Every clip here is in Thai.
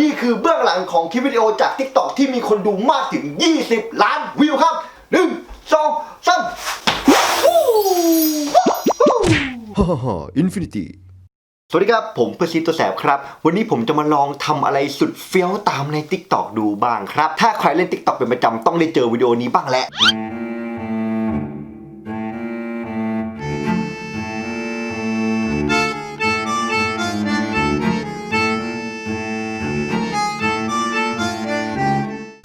นี่คือเบื้องหลังของคลิปวิดีโอจาก t ิ k t o k ที่มีคนดูมากถึง 20 ล้านวิวครับ 1 2 3ฮ่าฮ่าฮ่าอินฟินิตี้ สวัสดีครับ ผมเพื่อซีตัวแสบครับ วันนี้ผมจะมาลองทำอะไรสุดเฟี้ยวตามใน t ิ k t o k ดูบ้างครับ ถ้าใครเล่น t ิ k t o k เป็นประจำต้องได้เจอวิดีโอนี้บ้างแหละ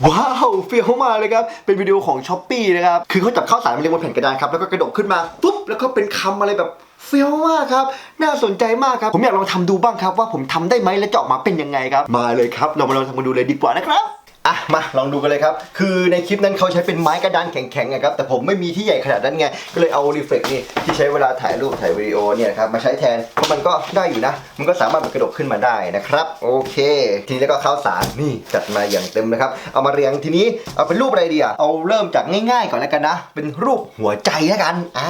ว้าวเฟี้ยวมากเลยครับ เป็นวิดีโอของช้อปปี้นะครับ คือเขาจับข้าวสารมาเรียงบนแผ่นกระดานครับ แล้วก็กระดกขึ้นมาปุ๊บ แล้วก็เป็นคำอะไรแบบเฟี้ยวมากครับ น่าสนใจมากครับ ผมอยากลองทำดูบ้างครับ ว่าผมทำได้ไหมและจะออกมาเป็นยังไงครับ มาเลยครับ เรามาลองทำกันดูเลยดีกว่านะครับ อะมาลองดูกันเลยครับ คือในคลิปนั้นเขาใช้เป็นไม้กระดานแข็งๆนะครับแต่ผมไม่มีที่ใหญ่ขนาดนั้นไง ก็เลยเอารีเฟล็กนี่ที่ใช้เวลาถ่ายรูปถ่ายวิดีโอเนี่ยนะครับมาใช้แทนเพราะมันก็ได้อยู่นะ มันก็สามารถกระดกขึ้นมาได้นะครับโอเค ทีนี้แล้วก็ข้าวสารนี่จัดมาอย่างเต็มนะครับ เอามาเรียงทีนี้เอาเป็นรูปอะไรดีอะเอาเริ่มจากง่ายๆก่อนแล้วกันนะ เป็นรูปหัวใจแล้วกันอ่า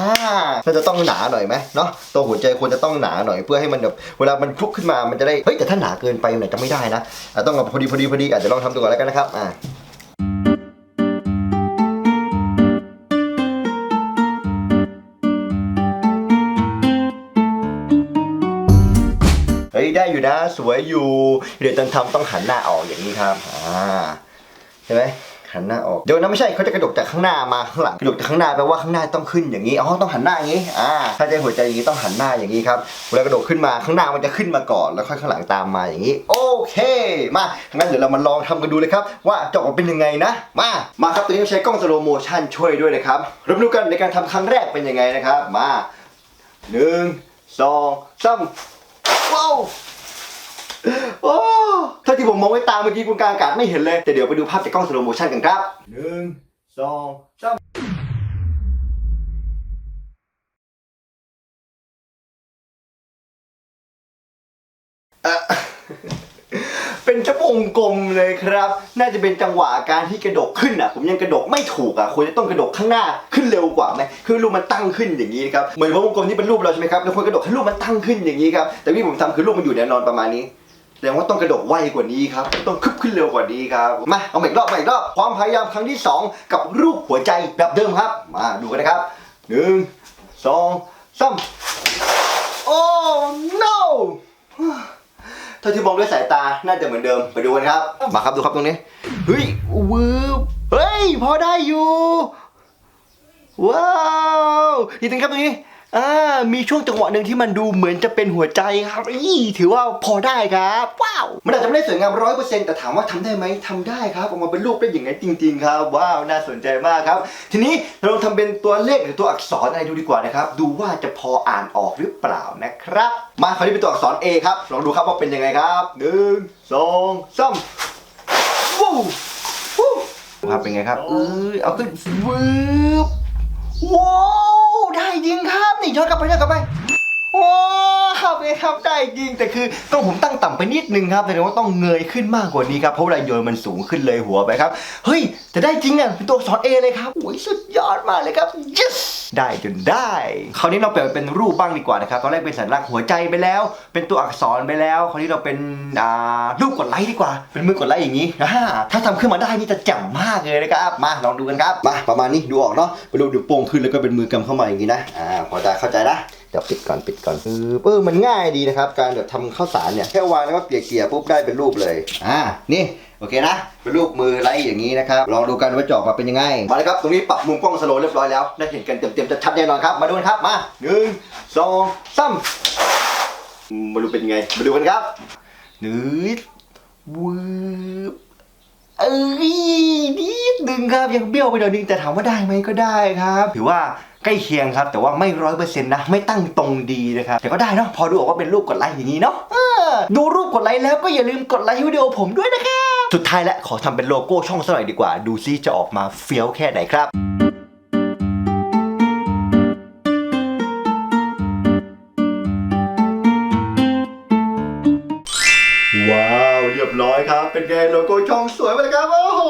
น่าจะต้องหนาหน่อยไหมเนาะตัวหัวใจควรจะต้องหนาหน่อยเพื่อให้มันแบบเวลามันคลุกขึ้นมามันจะได้เฮ้ยแต่ถ้าหนาเกินไปมันจะไม่ได้นะอะต้องเอาพอดีพอดีพอดีอาจจะลองทำดูก่อนแล้วกันนะครับอ่าเฮ้ยได้อยู่นะสวยอยู่ เดี๋ยวตอนทำต้องหันหน้าออกอย่างนี้ครับอ่าใช่ไหม หันหน้าออกเดี๋ยวนะไม่ใช่เขาจะกระดกจากข้างหน้ามาข้างหลังกระดกจากข้างหน้าแปลว่าข้างหน้าต้องขึ้นอย่างนี้อ๋อต้องหันหน้าอย่างนี้อ่าถ้าใจหัวใจอย่างนี้ต้องหันหน้าอย่างนี้ครับเวลากระดกขึ้นมาข้างหน้ามันจะขึ้นมาก่อนแล้วค่อยข้างหลังตามมาอย่างนี้โอเค มางั้นเดี๋ยวเรามาลองทำกันดูเลยครับ ว่าจะออกมาเป็นยังไงนะ มามาครับตัวนี้ใช้กล้องสโลโมชันช่วยด้วยนะครับรามาดูกันในการทำครั้งแรกเป็นยังไงนะครับ มาหนึ่งสองสามว้าว โอ้ถ้าที่ผมมองไว้ตามเมื่อกี้คุณกลางอากาศไม่เห็นเลย แต่เดี๋ยวไปดูภาพจากกล้องสโลโมชันกันครับหนึ่งสองสามอะเป็นชั่วโมงกลมเลยครับ น่าจะเป็นจังหวะการที่กระดกขึ้นอะ ผมยังกระดกไม่ถูกอะควรจะต้องกระดกข้างหน้าขึ้นเร็วกว่าไหมคือรูปมันตั้งขึ้นอย่างนี้ครับ เหมือนวงกลมที่เป็นรูปเราใช่ไหมครับแล้วควรกระดกให้รูปมันตั้งขึ้นอย่างนี้ครับ แต่ที่ผมทำคือรูปมันอยู่แนวนอนประมาณนี้ แสดงว่าต้องกระโดดไวกว่านี้ครับ ต้องคึบขึ้นเร็วกว่านี้ครับ มาเอาใหม่อีกรอบใหม่รอบความพยายามครั้งที่ 2 กับรูปหัวใจแบบเดิมครับ มาดูกันนะครับหนึ่งสองสามโอ้ no เท่าที่มองด้วยสายตาน่าจะเหมือนเดิมไปดูกันครับ มาครับดูครับตรงนี้ เฮ้ยวืบเฮ้ย พอได้อยู่ ว้าวนี่ถึงครับตรงนี้ อ่ามีช่วงจังหวะหนึ่งที่มันดูเหมือนจะเป็นหัวใจครับอีถือว่าพอได้ครับว้าวมันอาจจะไม่ได้สวยงามร้อยเปอร์เซ็นต์แต่ถามว่าทำได้ไหมทำได้ครับออกมาเป็นรูปได้อย่างนั้นจริง ๆ ครับว้าวน่าสนใจมากครับ ทีนี้เราลองทำเป็นตัวเลขหรือตัวอักษรอะไรดูดีกว่านะครับ ดูว่าจะพออ่านออกหรือเปล่านะครับ มาคราวนี้เป็นตัวอักษร A ครับลองดูครับว่าเป็นยังไงครับหนึ่งสองสามวู้วู้ครับเป็นไงครับเออเอาขึ้นวืบว้าว ได้จริงครับนี่ย้อนกลับไปย้อนกลับไปว้าวเลยครับได้จริงแต่คือต้องผมตั้งต่ำไปนิดนึงครับแสดงว่าต้องเงยขึ้นมากกว่านี้ครับเพราะเวลาโยนมันสูงขึ้นเลยหัวไปครับเฮ้ยแต่ได้จริงอะเป็นตัวอักษร A เลยครับโอ้ยสุดยอดมากเลยครับ yes ได้จนได้ คราวนี้เราเปลี่ยนเป็นรูปบ้างดีกว่านะครับ ตอนแรกเป็นสัญลักษณ์หัวใจไปแล้ว เป็นตัวอักษรไปแล้ว คราวนี้เราเป็นอ่ารูปกดไลค์ดีกว่า เป็นมือกดไลค์อย่างนี้อ่าถ้าทำขึ้นมาได้นี่จะแจ่มมากเลยนะครับ มาลองดูกันครับมาประมาณนี้ดูออกเนาะเป็นรูปดี๋ยวโป่งขึ้นแล้วก็เป็นมือกำเข้ามาอย่างนี้นะ อ่าพอจะเข้าใจนะเดี๋ยวปิดก่อนปิดก่อนคือเออมันง่ายดีนะครับ การแบบทำข้าวสารเนี่ยแค่วางแล้วก็เกลี่ยๆปุ๊บได้เป็นรูปเลย อ่า นี่ โอเคนะเป็นรูปมือไลค์อย่างนี้นะครับลองดูกันว่าจะออกมาเป็นยังไงมาเลยครับตรงนี้ปรับมุมกล้องสโลว์เรียบร้อยแล้วได้เห็นกันเต็มๆจะชัดแน่นอนครับมาดูกันครับมาหนึ่งสองสามมาดูเป็นยังไงมาดูกันครับหนึ่งวืบเอ้ยนิดนึงครับยังเบี้ยวไปหน่อยนึงแต่ถามว่าได้ไหมก็ได้ครับถือว่าใกล้เคียงครับ แต่ว่าไม่ร้อยเปอร์เซ็นต์นะ ไม่ตั้งตรงดีนะครับ แต่ก็ได้เนาะพอดูออกว่าเป็นรูปกดไลค์อย่างนี้เนาะดูรูปกดไลค์แล้วก็อย่าลืมกดไลค์วิดีโอผมด้วยนะครับ สุดท้ายแล้วขอทำเป็นโลโก้ช่องสักหน่อยดีกว่า ดูซิจะออกมาเฟี้ยวแค่ไหนครับว้าว เรียบร้อยอยครับ เป็นไงโลโก้ช่องสวยไปเลยครับ โอ้โห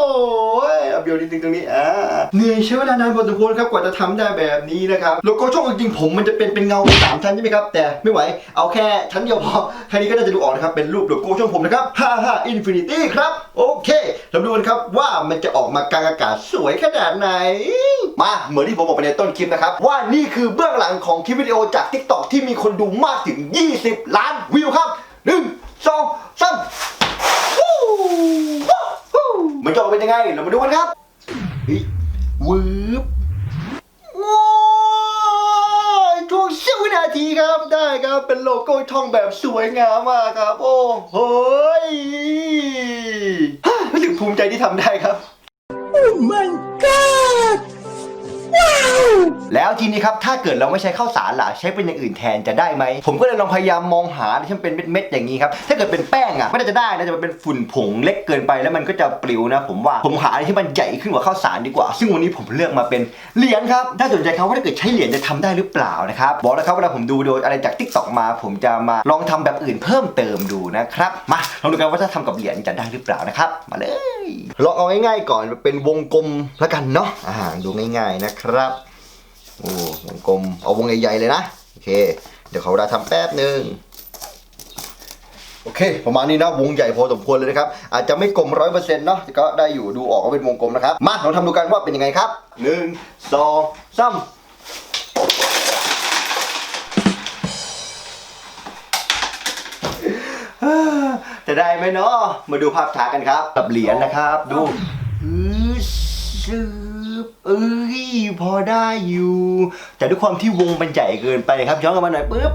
เอาเบียวนิดนึงตรงนี้อ่าเหนื่อยใช้เวลานานพอสมควรครับกว่าจะทำได้แบบนี้นะครับโลโก้ช่องจริงผมมันจะเป็นเป็นเงาสามชั้นใช่ไหมครับ แต่ไม่ไหวเอาแค่ชั้นเดียวพอแค่นี้ก็น่าจะดูออกนะครับเป็นรูปโลโก้ช่องผมนะครับ55 Infinity ครับโอเคเราดูกันครับว่ามันจะออกมากลางอากาศสวยขนาดไหน มาเหมือนที่ผมบอกไปในต้นคลิปนะครับ ว่านี่คือเบื้องหลังของคลิปวิดีโอจาก TikTok ที่มีคนดูมากถึง 20 ล้านวิวครับ1 2 3วู้วู้วู้มันจะออกเป็นยังไง เรามาดูกันครับ เฮ้ยวืบว้าวช่วงสิบวินาทีครับได้ครับเป็นโลโก้ช่องแบบสวยงามมากครับ โอ้โหยรู้สึกภูมิใจที่ทำได้ครับ แล้วทีนี้ครับถ้าเกิดเราไม่ใช้ข้าวสารล่ะใช้เป็นอย่างอื่นแทนจะได้ไหมผมก็เลยลองพยายามมองหาที่มันเป็นเม็ดๆอย่างนี้ครับถ้าเกิดเป็นแป้งอะไม่น่าจะได้นะจะเป็นฝุ่นผงเล็กเกินไปแล้วมันก็จะปลิวนะ ผมว่าผมหาอะไรที่มันใหญ่ขึ้นกว่าข้าวสารดีกว่า ซึ่งวันนี้ผมเลือกมาเป็นเหรียญครับถ้าสนใจครับว่าถ้าเกิดใช้เหรียญจะทำได้หรือเปล่านะครับบอกแล้วครับเวลาผมดูวิดีโออะไรจากทิกตอกมา ผมจะมาลองทำแบบอื่นเพิ่มเติมดูนะครับมาลองดูกันว่าถ้าทำกับเหรียญจะได้หรือเปล่านะครับมาเลย ลองเอาง่ายๆก่อนเป็นวงกลมแล้วกันเนาะอ่าดูง่าย ๆนะครับโอ้วงกลมเอาวงใหญ่ๆเลยนะโอเค เดี๋ยวเขาเวลาทำแป๊บหนึ่งโอเคประมาณนี้นะวงใหญ่พอสมควรเลยนะครับ อาจจะไม่กลมร้อยเปอร์เซ็นต์เนาะแต่ก็ได้อยู่ดูออกว่าเป็นวงกลมนะครับ มาลองทำดูกันว่าเป็นยังไงครับหนึ่งสองสาม จะได้ไหมเนาะมาดูภาพช้ากันครับกับเหรียญนะครับ ดูอือซึบเอ้ยพอได้อยู่ แต่ด้วยความที่วงมันใหญ่เกินไปครับย้อนกลับมาหน่อยปุ๊บ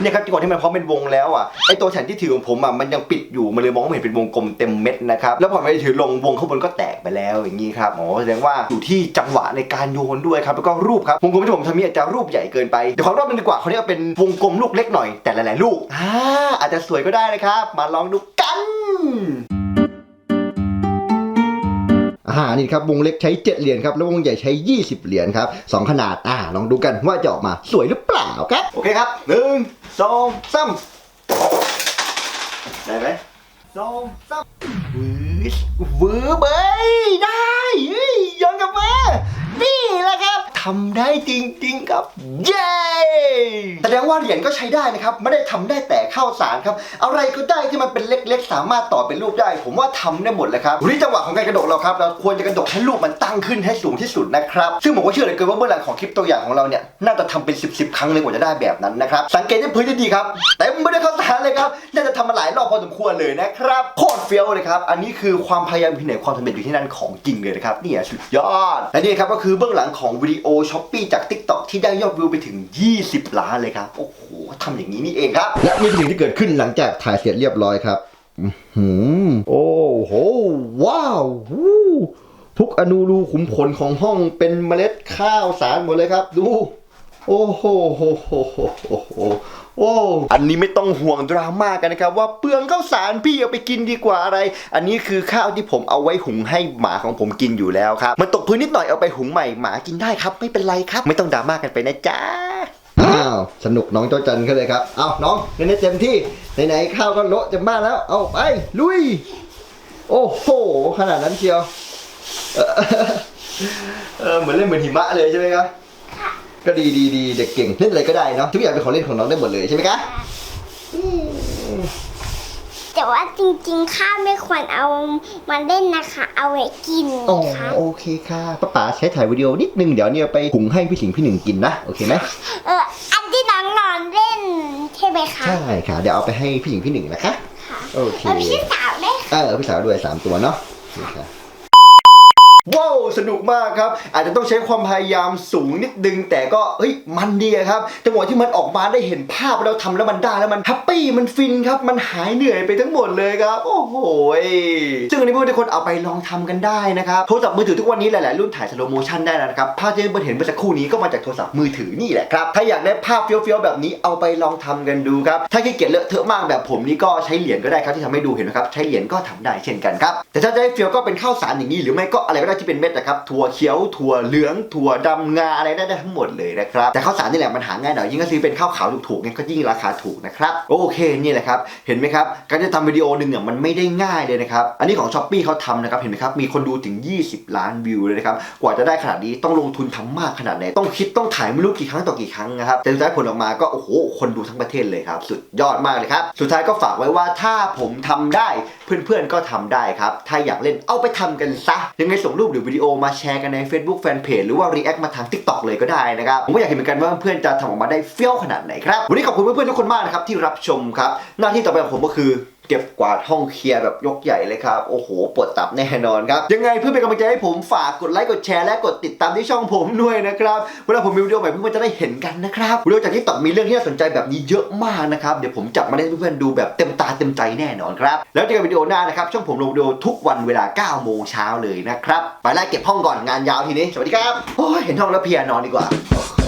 เนี่ยครับจังหวะที่มันพร้อมเป็นวงแล้วอะไอตัวแฉนที่ถือของผมอะมันยังปิดอยู่มันเลยมองไม่เห็นเป็นวงกลมเต็มเม็ดนะครับแล้วพอไปถือลงวงข้างบนก็แตกไปแล้วอย่างนี้ครับอ๋อแสดงว่าอยู่ที่จังหวะในการโยนด้วยครับแล้วก็รูปครับวงกลมที่ผมทำนี่อาจจะรูปใหญ่เกินไปเดี๋ยวขอรอบนึงดีกว่าเขาเรียกว่าเป็นวงกลมลูกเล็กหน่อยแต่หลายๆลูกอ่าอาจจะสวยก็ได้นะครับมาลองดูกัน อ่านี่ครับวงเล็กใช้ 7 เหรียญครับแล้ววงใหญ่ใช้ 20 เหรียญครับสองขนาดอ่าลองดูกันว่าจะออกมาสวยหรือเปล่าครับ โอเคครับหนึ่งสองสามได้ไหมสองสามวืดวืดเบยได้ย้อนกลับมา ทำได้จริง ๆ ครับ เย้แสดงว่าเหรียญก็ใช้ได้นะครับ ไม่ได้ทำได้แต่ข้าวสารครับ อะไรก็ได้ที่มันเป็นเล็กๆ สามารถต่อเป็นรูปได้ ผมว่าทำได้หมดเลยครับในจังหวะของการกระโดดเราครับ เราควรจะกระโดดให้รูปมันตั้งขึ้นให้สูงที่สุดนะครับ ซึ่งผมก็เชื่อเลยเกินว่าเบื้องหลังของคลิปตัวอย่างของเราเนี่ย น่าจะทำเป็น 10บครั้งเลยกว่าจะได้แบบนั้นนะครับ สังเกตที่พื้นที่ดีครับเต็มไปด้วยข้าวสารเลยครับ น่าจะทำมาหลายรอบพอสมควรเลยนะครับโคตรเฟี้ยวเลยครับ อันนี้คือความพยายามที่ไหนความสำเร็จอยู่ที่นั่นของจริงเลยนะครับนี่สุดยอด และนี่ครับก็คือเบื้องหลังของวิดีโอช้อปปี้จาก TikTok ที่ได้ยอดวิวไปถึง 20 ล้านเลยครับ โอ้โหทำอย่างนี้นี่เองครับ และนี่เป็นสิ่งที่เกิดขึ้นหลังจากถ่ายเสร็จเรียบร้อยครับหืมโอ้โห ว้าวทุกอนูรูขุมขนของห้องเป็นเมล็ดข้าวสารหมดเลยครับ ดู โอ้โหโหโหโหโหโอ้อันนี้ไม่ต้องห่วงดราม่ากันนะครับ ว่าเปลืองข้าวสารพี่เอาไปกินดีกว่าอะไร อันนี้คือข้าวที่ผมเอาไว้หุงให้หมาของผมกินอยู่แล้วครับ มันตกพื้นนิดหน่อยเอาไปหุงใหม่หมากินได้ครับ ไม่เป็นไรครับ ไม่ต้องดราม่ากันไปนะจ๊ะอ้าวสนุกน้องเจ้าจันเขาเลยครับเอาน้องเล่นให้เต็มที่ไหนๆข้าวก็โละจะบ้าแล้ว เอาไปลุย โอ้โหขนาดนั้นเชียวเออเออเหมือนเล่นเหมือนหิมะเลยใช่ไหมครับ ก็ดีดีดีเด็กเก่งเล่นอะไรก็ได้เนาะทุกอย่างเป็นของเล่นของน้องได้หมดเลยใช่ไหมคะแต่ว่าจริงๆ ข้าวไม่ควรเอามาเล่นนะคะ เอาไว้กินโอ้ค่ะโอเคค่ะป้าป๋าใช้ถ่ายวิดีโอนิดนึงเดี๋ยวเนี่ยไปหุงให้พี่สิงห์พี่หนึ่งกินนะโอเคไหมเอออันที่น้องนอนเล่นใช่ไหมคะใช่ค่ะ เดี๋ยวเอาไปให้พี่หญิงพี่หนึ่งนะคะ ค่ะโอเค แล้วพี่สาวได้ค่ะเออพี่สาวด้วย3ตัวเนาะนี่ครับ ว้าวสนุกมากครับ อาจจะต้องใช้ความพยายามสูงนิดนึง แต่ก็เฮ้ยมันดีครับจังหวะที่มันออกมาได้เห็นภาพเราทำแล้วมันได้แล้วมันแฮปปี้มันฟินครับ มันหายเหนื่อยไปทั้งหมดเลยครับ โอ้โหซึ่งอันนี้พวกทุกคนเอาไปลองทำกันได้นะครับโทรศัพท์มือถือทุกวันนี้หลายๆรุ่นถ่ายสโลโมชันได้แล้วนะครับภาพที่เบิร์เห็นเมื่อสักครู่นี้ก็มาจากโทรศัพท์มือถือนี่แหละครับถ้าอยากได้ภาพเฟี้ยวๆแบบนี้เอาไปลองทำกันดูครับถ้าขี้เกียจเลอะเทอะมากแบบผมนี่ก็ใช้เหรียญก็ได้ครับที่ทำให้ดูเห็นไหมครับใช้เหรียญก็ทำได้เช่นกันครับแต่ถ้าจะให้เฟี้ยวก็เป็นข้าวสารอย่างนี้หรือไม่ก็อะไรก็ได้ที่เป็นเม็ดนะครับถั่วเขียวถั่วเหลืองถั่วดำงาอะไรได้ได้ทั้งหมดเลยนะครับแต่ข้าวสารนี่แหละมันหาง่ายหน่อยยิ่งก็ซื้อเป็นข้าวขาวถูกๆเนี่ยก็ยิ่งราคาถูกนะครับโอเคนี่แหละครับเห็นไหมครับการจะทำวิดีโอหนึ่งเนี่ยมันไม่ได้ง่ายเลยนะครับอันนี้ของช้อปปี้เขาทำนะครับเห็นไหมครับมีคนดูถึง 20 ล้านวิวเลยนะครับกว่าจะได้ขนาดนี้ต้องลงทุนทำมากขนาดไหนต้องคิดต้องถ่ายไม่รู้กี่ครั้งต่อกี่ครั้งนะครับแต่สุดท้ายผลออกมาก็โอ้โหคนดูทั้งประเทศเลยครับสุดยอดมากเลยครับสุดท้ายก็ฝากไว้ว่าถ้าผมทำได้ เพื่อนๆก็ทำได้ครับ ถ้าอยากเล่นเอาไปทำกันซะ ยังไงส่งรูปหรือวิดีโอมาแชร์กันใน Facebook Fanpage หรือว่า React มาทาง TikTok เลยก็ได้นะครับ ผมก็อยากเห็นเหมือนกันว่าเพื่อนๆจะทำออกมาได้เฟี้ยวขนาดไหนครับ วันนี้ขอบคุณเพื่อนๆทุกคนมากนะครับที่รับชมครับ หน้าที่ต่อไปของผมก็คือ เก็บกวาดห้องเคลียร์แบบยกใหญ่เลยครับ โอ้โหปวดตับแน่นอนครับ ยังไงเพื่อเป็นกำลังใจให้ผมฝากกดไลค์กดแชร์และกดติดตามที่ช่องผมด้วยนะครับเวลาผมมีวิดีโอใหม่เพื่อนๆจะได้เห็นกันนะครับวิดีโอจากที่ตอกมีเรื่องที่น่าสนใจแบบนี้เยอะมากนะครับเดี๋ยวผมจับมาให้เพื่อนๆดูแบบเต็มตาเต็มใจแน่นอนครับแล้วเจอกันวิดีโอหน้านะครับช่องผมลงวิดีโอทุกวันเวลา9โมงเช้าเลยนะครับไปไล่เก็บห้องก่อนงานยาวทีนี้สวัสดีครับโอ้ยเห็นห้องแล้วเพียนอนดีกว่า